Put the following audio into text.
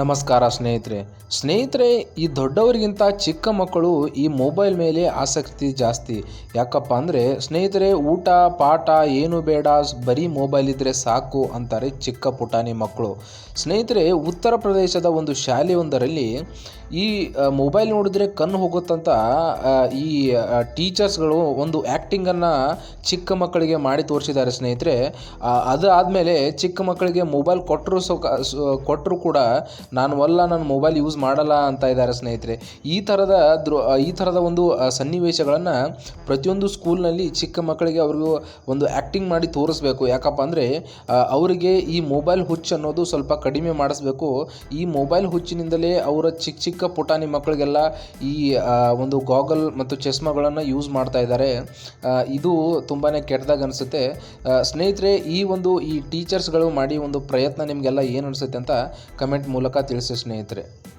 ನಮಸ್ಕಾರ ಸ್ನೇಹಿತರೆ. ಸ್ನೇಹಿತರೆ, ಈ ದೊಡ್ಡವರಿಗಿಂತ ಚಿಕ್ಕ ಮಕ್ಕಳು ಈ ಮೊಬೈಲ್ ಮೇಲೆ ಆಸಕ್ತಿ ಜಾಸ್ತಿ. ಯಾಕಪ್ಪ ಅಂದರೆ, ಸ್ನೇಹಿತರೆ, ಊಟ, ಪಾಠ ಏನು ಬೇಡ, ಬರೀ ಮೊಬೈಲ್ ಇದ್ದರೆ ಸಾಕು ಅಂತಾರೆ ಚಿಕ್ಕ ಪುಟಾಣಿ ಮಕ್ಕಳು. ಸ್ನೇಹಿತರೆ, ಉತ್ತರ ಪ್ರದೇಶದ ಒಂದು ಶಾಲೆಯೊಂದರಲ್ಲಿ ಈ ಮೊಬೈಲ್ ನೋಡಿದ್ರೆ ಕಣ್ಣು ಹೋಗುತ್ತಂತ ಈ ಟೀಚರ್ಸ್ಗಳು ಒಂದು ಆ್ಯಕ್ಟಿಂಗನ್ನು ಚಿಕ್ಕ ಮಕ್ಕಳಿಗೆ ಮಾಡಿ ತೋರಿಸಿದ್ದಾರೆ ಸ್ನೇಹಿತರೆ. ಅದು ಆದಮೇಲೆ ಚಿಕ್ಕ ಮಕ್ಕಳಿಗೆ ಮೊಬೈಲ್ ಕೊಟ್ಟರು ಸೊ ಕೊಟ್ಟರು ಕೂಡ ನಾನು ಒಲ್ಲ ನಾನು ಮೊಬೈಲ್ ಯೂಸ್ ಮಾಡಲ್ಲ ಅಂತ ಇದ್ದಾರೆ ಸ್ನೇಹಿತರೆ. ಈ ಥರದ ಈ ಥರದ ಒಂದು ಸನ್ನಿವೇಶಗಳನ್ನು ಪ್ರತಿಯೊಂದು ಸ್ಕೂಲ್ನಲ್ಲಿ ಚಿಕ್ಕ ಮಕ್ಕಳಿಗೆ ಅವ್ರಿಗೂ ಒಂದು ಆ್ಯಕ್ಟಿಂಗ್ ಮಾಡಿ ತೋರಿಸ್ಬೇಕು. ಯಾಕಪ್ಪ ಅಂದರೆ ಅವರಿಗೆ ಈ ಮೊಬೈಲ್ ಹುಚ್ಚು ಅನ್ನೋದು ಸ್ವಲ್ಪ ಕಡಿಮೆ ಮಾಡಿಸ್ಬೇಕು. ಈ ಮೊಬೈಲ್ ಹುಚ್ಚಿನಿಂದಲೇ ಅವರ ಚಿಕ್ಕ ಚಿಕ್ಕ ಪುಟಾಣಿ ಮಕ್ಕಳಿಗೆಲ್ಲ ಈ ಒಂದು ಗಾಗಲ್ ಮತ್ತು ಚಸ್ಮಗಳನ್ನು ಯೂಸ್ ಮಾಡ್ತಾ ಇದ್ದಾರೆ. ಇದು ತುಂಬಾ ಕೆಟ್ಟದಾಗ ಅನಿಸುತ್ತೆ. ಸ್ನೇಹಿತರೆ, ಈ ಒಂದು, ಈ ಟೀಚರ್ಸ್ಗಳು ಮಾಡಿ ಒಂದು ಪ್ರಯತ್ನ ನಿಮಗೆಲ್ಲ ಏನು ಅನಿಸುತ್ತೆ ಅಂತ ಕಮೆಂಟ್ ಮೂಲಕ ತಿಳಿಸಿ ಸ್ನೇಹಿತರೆ.